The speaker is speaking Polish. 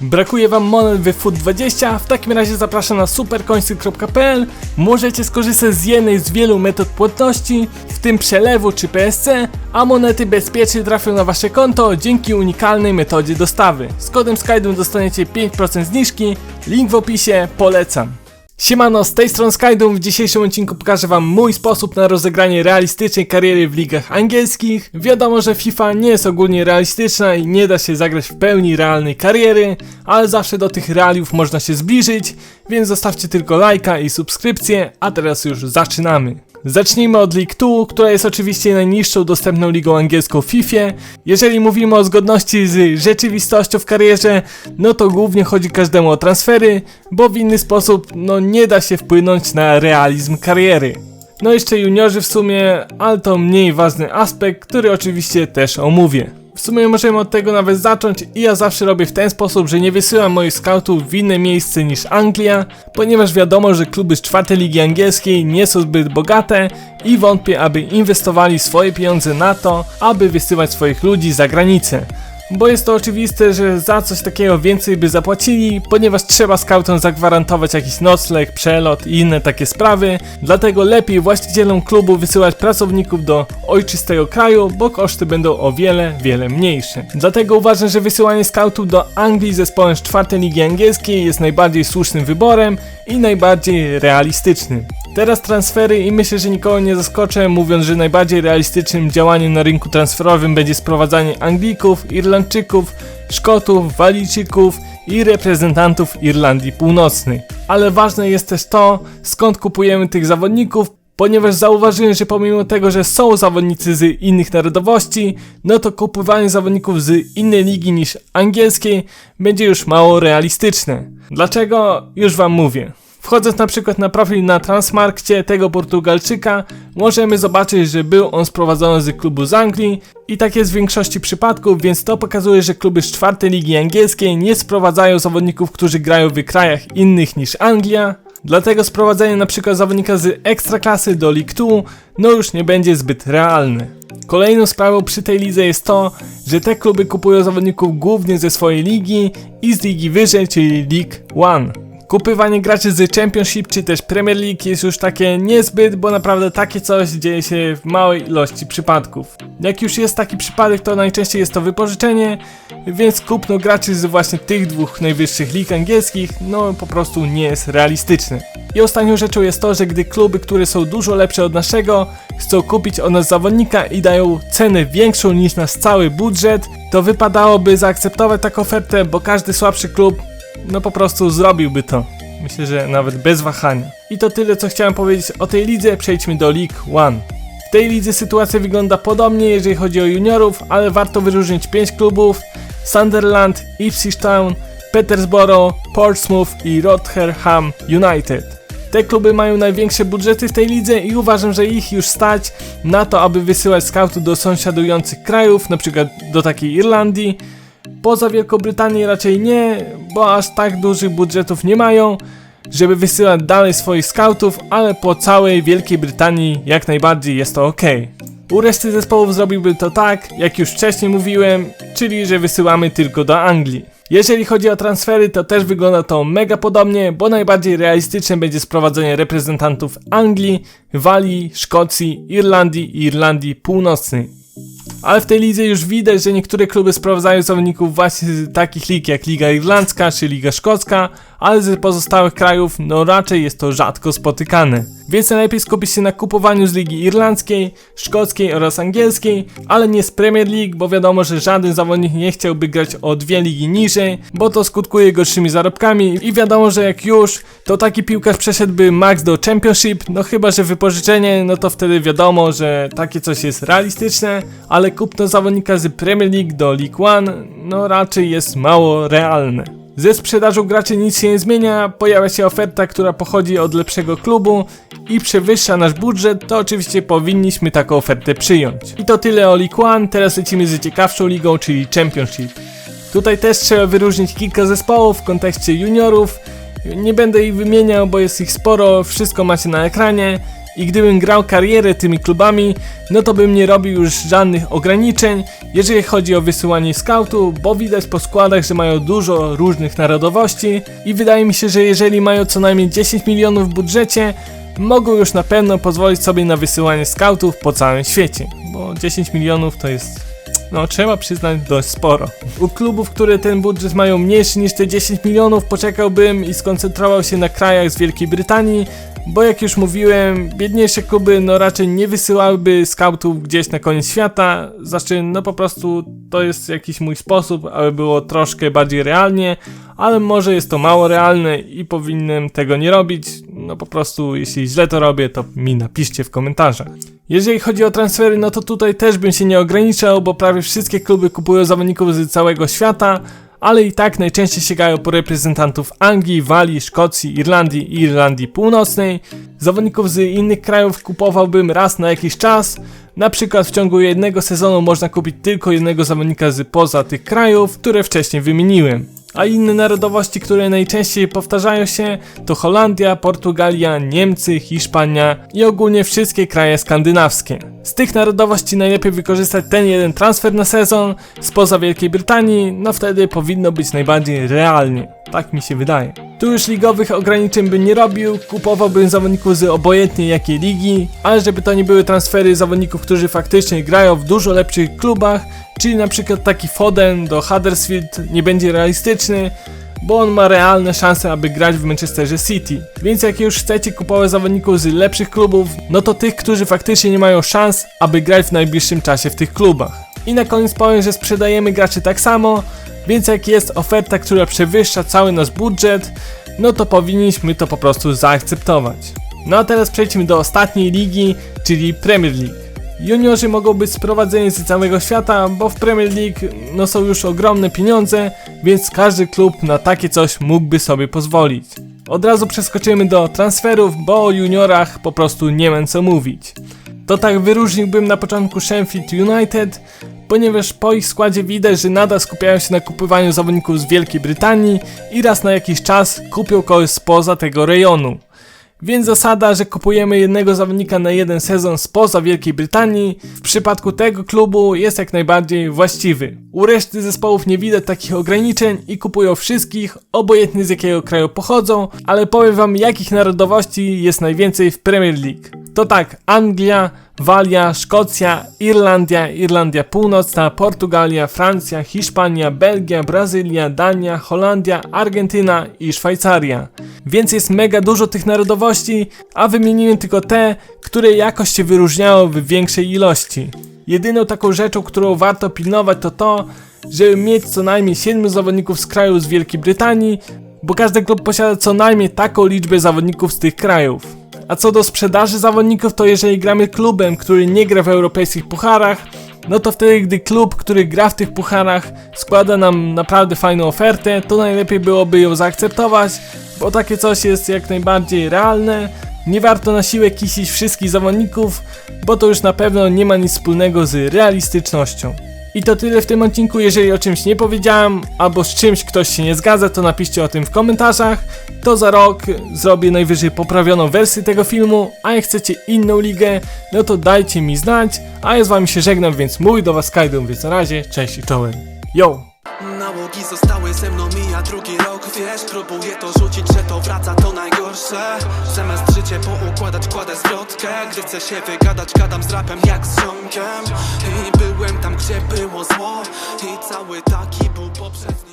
Brakuje wam monet w FUT20? W takim razie zapraszam na supercoinsy.pl Możecie skorzystać z jednej z wielu metod płatności, w tym przelewu czy PSC, a monety bezpiecznie trafią na wasze konto dzięki unikalnej metodzie dostawy. Z kodem SKYDUM dostaniecie 5% zniżki, link w opisie, polecam. Siemano, z tej strony Skydum. W dzisiejszym odcinku pokażę wam mój sposób na rozegranie realistycznej kariery w ligach angielskich. Wiadomo, że FIFA nie jest ogólnie realistyczna i nie da się zagrać w pełni realnej kariery, ale zawsze do tych realiów można się zbliżyć, więc zostawcie tylko lajka i subskrypcję, a teraz już zaczynamy. Zacznijmy od League 2, która jest oczywiście najniższą dostępną ligą angielską w FIFA. Jeżeli mówimy o zgodności z rzeczywistością w karierze, no to głównie chodzi każdemu o transfery, bo w inny sposób no nie da się wpłynąć na realizm kariery. No jeszcze juniorzy w sumie, ale to mniej ważny aspekt, który oczywiście też omówię. W sumie możemy od tego nawet zacząć i ja zawsze robię w ten sposób, że nie wysyłam moich scoutów w inne miejsce niż Anglia, ponieważ wiadomo, że kluby z czwartej ligi angielskiej nie są zbyt bogate i wątpię, aby inwestowali swoje pieniądze na to, aby wysyłać swoich ludzi za granicę. Bo jest to oczywiste, że za coś takiego więcej by zapłacili, ponieważ trzeba skautom zagwarantować jakiś nocleg, przelot i inne takie sprawy. Dlatego lepiej właścicielom klubu wysyłać pracowników do ojczystego kraju, bo koszty będą o wiele, wiele mniejsze. Dlatego uważam, że wysyłanie skautów do Anglii zespołem z czwartej ligi angielskiej jest najbardziej słusznym wyborem i najbardziej realistycznym. Teraz transfery i myślę, że nikogo nie zaskoczę mówiąc, że najbardziej realistycznym działaniem na rynku transferowym będzie sprowadzanie Anglików, Irlandczyków, Szkotów, Walijczyków i reprezentantów Irlandii Północnej. Ale ważne jest też to, skąd kupujemy tych zawodników, ponieważ zauważyłem, że pomimo tego, że są zawodnicy z innych narodowości, no to kupowanie zawodników z innej ligi niż angielskiej będzie już mało realistyczne. Dlaczego? Już wam mówię. Wchodząc na przykład na profil na Transmarkcie tego Portugalczyka, możemy zobaczyć, że był on sprowadzony z klubu z Anglii i tak jest w większości przypadków, więc to pokazuje, że kluby z czwartej ligi angielskiej nie sprowadzają zawodników, którzy grają w krajach innych niż Anglia. Dlatego sprowadzenie przykład zawodnika z ekstraklasy do League 2 no już nie będzie zbyt realne. Kolejną sprawą przy tej lidze jest to, że te kluby kupują zawodników głównie ze swojej ligi i z ligi wyżej, czyli League One. Kupywanie graczy z Championship czy też Premier League jest już takie niezbyt, bo naprawdę takie coś dzieje się w małej ilości przypadków. Jak już jest taki przypadek, to najczęściej jest to wypożyczenie, więc kupno graczy z właśnie tych dwóch najwyższych lig angielskich, no po prostu nie jest realistyczne. I ostatnią rzeczą jest to, że gdy kluby, które są dużo lepsze od naszego, chcą kupić od nas zawodnika i dają cenę większą niż nasz cały budżet, to wypadałoby zaakceptować taką ofertę, bo każdy słabszy klub no po prostu zrobiłby to. Myślę, że nawet bez wahania. I to tyle, co chciałem powiedzieć o tej lidze. Przejdźmy do League One. W tej lidze sytuacja wygląda podobnie, jeżeli chodzi o juniorów, ale warto wyróżnić 5 klubów: Sunderland, Ipswich Town, Petersborough, Portsmouth i Rotherham United. Te kluby mają największe budżety w tej lidze i uważam, że ich już stać na to, aby wysyłać scoutów do sąsiadujących krajów, np. do takiej Irlandii, Poza Wielką Brytanią raczej nie, bo aż tak dużych budżetów nie mają, żeby wysyłać dalej swoich scoutów, ale po całej Wielkiej Brytanii jak najbardziej jest to ok. U reszty zespołów zrobiłbym to tak, jak już wcześniej mówiłem, czyli że wysyłamy tylko do Anglii. Jeżeli chodzi o transfery, to też wygląda to mega podobnie, bo najbardziej realistyczne będzie sprowadzenie reprezentantów Anglii, Walii, Szkocji, Irlandii i Irlandii Północnej. Ale w tej lidze już widać, że niektóre kluby sprowadzają zawodników właśnie z takich lig jak Liga Irlandzka czy Liga Szkocka, ale z pozostałych krajów no raczej jest to rzadko spotykane. Więc najlepiej skupić się na kupowaniu z Ligi Irlandzkiej, Szkockiej oraz Angielskiej, ale nie z Premier League, bo wiadomo, że żaden zawodnik nie chciałby grać o dwie ligi niżej, bo to skutkuje gorszymi zarobkami i wiadomo, że jak już, to taki piłkarz przeszedłby max do Championship, no chyba, że wypożyczenie, no to wtedy wiadomo, że takie coś jest realistyczne, ale kupno zawodnika z Premier League do League One, no raczej jest mało realne. Ze sprzedażą graczy nic się nie zmienia, pojawia się oferta, która pochodzi od lepszego klubu i przewyższa nasz budżet, to oczywiście powinniśmy taką ofertę przyjąć. I to tyle o League One, teraz lecimy z ciekawszą ligą, czyli Championship. Tutaj też trzeba wyróżnić kilka zespołów w kontekście juniorów. Nie będę ich wymieniał, bo jest ich sporo, wszystko macie na ekranie. I gdybym grał karierę tymi klubami, no to bym nie robił już żadnych ograniczeń, jeżeli chodzi o wysyłanie scoutów, bo widać po składach, że mają dużo różnych narodowości i wydaje mi się, że jeżeli mają co najmniej 10 milionów w budżecie, mogą już na pewno pozwolić sobie na wysyłanie scoutów po całym świecie, bo 10 milionów to jest no trzeba przyznać dość sporo. U klubów, które ten budżet mają mniejszy niż te 10 milionów, poczekałbym i skoncentrował się na krajach z Wielkiej Brytanii, bo jak już mówiłem, biedniejsze kluby no raczej nie wysyłałyby scoutów gdzieś na koniec świata, znaczy no po prostu to jest jakiś mój sposób, aby było troszkę bardziej realnie, ale może jest to mało realne i powinienem tego nie robić, no po prostu jeśli źle to robię, to mi napiszcie w komentarzach. Jeżeli chodzi o transfery, no to tutaj też bym się nie ograniczał, bo prawie wszystkie kluby kupują zawodników z całego świata, ale i tak najczęściej sięgają po reprezentantów Anglii, Walii, Szkocji, Irlandii i Irlandii Północnej. Zawodników z innych krajów kupowałbym raz na jakiś czas. Na przykład w ciągu jednego sezonu można kupić tylko jednego zawodnika z poza tych krajów, które wcześniej wymieniłem. A inne narodowości, które najczęściej powtarzają się to Holandia, Portugalia, Niemcy, Hiszpania i ogólnie wszystkie kraje skandynawskie. Z tych narodowości najlepiej wykorzystać ten jeden transfer na sezon spoza Wielkiej Brytanii, no wtedy powinno być najbardziej realnie. Tak mi się wydaje. Tu już ligowych ograniczeń bym nie robił, kupowałbym zawodników z obojętnie jakiej ligi, ale żeby to nie były transfery zawodników, którzy faktycznie grają w dużo lepszych klubach, czyli na przykład taki Foden do Huddersfield nie będzie realistyczny, bo on ma realne szanse, aby grać w Manchesterze City. Więc jak już chcecie kupować zawodników z lepszych klubów, no to tych, którzy faktycznie nie mają szans, aby grać w najbliższym czasie w tych klubach. I na koniec powiem, że sprzedajemy graczy tak samo, więc jak jest oferta, która przewyższa cały nasz budżet, no to powinniśmy to po prostu zaakceptować. No a teraz przejdźmy do ostatniej ligi, czyli Premier League. Juniorzy mogą być sprowadzeni z całego świata, bo w Premier League no, są już ogromne pieniądze, więc każdy klub na takie coś mógłby sobie pozwolić. Od razu przeskoczymy do transferów, bo o juniorach po prostu nie mam co mówić. To tak wyróżniłbym na początku Sheffield United, ponieważ po ich składzie widać, że nadal skupiają się na kupowaniu zawodników z Wielkiej Brytanii i raz na jakiś czas kupią kogoś spoza tego rejonu. Więc zasada, że kupujemy jednego zawodnika na jeden sezon spoza Wielkiej Brytanii, w przypadku tego klubu jest jak najbardziej właściwy. U reszty zespołów nie widać takich ograniczeń i kupują wszystkich, obojętnie z jakiego kraju pochodzą, ale powiem wam jakich narodowości jest najwięcej w Premier League. To tak, Anglia, Walia, Szkocja, Irlandia, Irlandia Północna, Portugalia, Francja, Hiszpania, Belgia, Brazylia, Dania, Holandia, Argentyna i Szwajcaria. Więc jest mega dużo tych narodowości, a wymieniłem tylko te, które jakoś się wyróżniały w większej ilości. Jedyną taką rzeczą, którą warto pilnować to to, żeby mieć co najmniej 7 zawodników z kraju z Wielkiej Brytanii, bo każdy klub posiada co najmniej taką liczbę zawodników z tych krajów. A co do sprzedaży zawodników, to jeżeli gramy klubem, który nie gra w europejskich pucharach, no to wtedy, gdy klub, który gra w tych pucharach, składa nam naprawdę fajną ofertę, to najlepiej byłoby ją zaakceptować, bo takie coś jest jak najbardziej realne. Nie warto na siłę kisić wszystkich zawodników, bo to już na pewno nie ma nic wspólnego z realistycznością. I to tyle w tym odcinku. Jeżeli o czymś nie powiedziałem, albo z czymś ktoś się nie zgadza, to napiszcie o tym w komentarzach. To za rok zrobię najwyżej poprawioną wersję tego filmu, a jak chcecie inną ligę, no to dajcie mi znać. A ja z wami się żegnam, więc mój do was Kajdą, więc na razie, cześć i czołem. Yo! Nałogi zostały ze mną, mija drugi rok, wiesz Próbuję to rzucić, że to wraca, to najgorsze. Zamiast życie poukładać, kładę zwrotkę. Gdy chcę się wygadać, gadam z rapem jak z ziomkiem. I byłem tam, gdzie było zło. I cały taki był poprzedni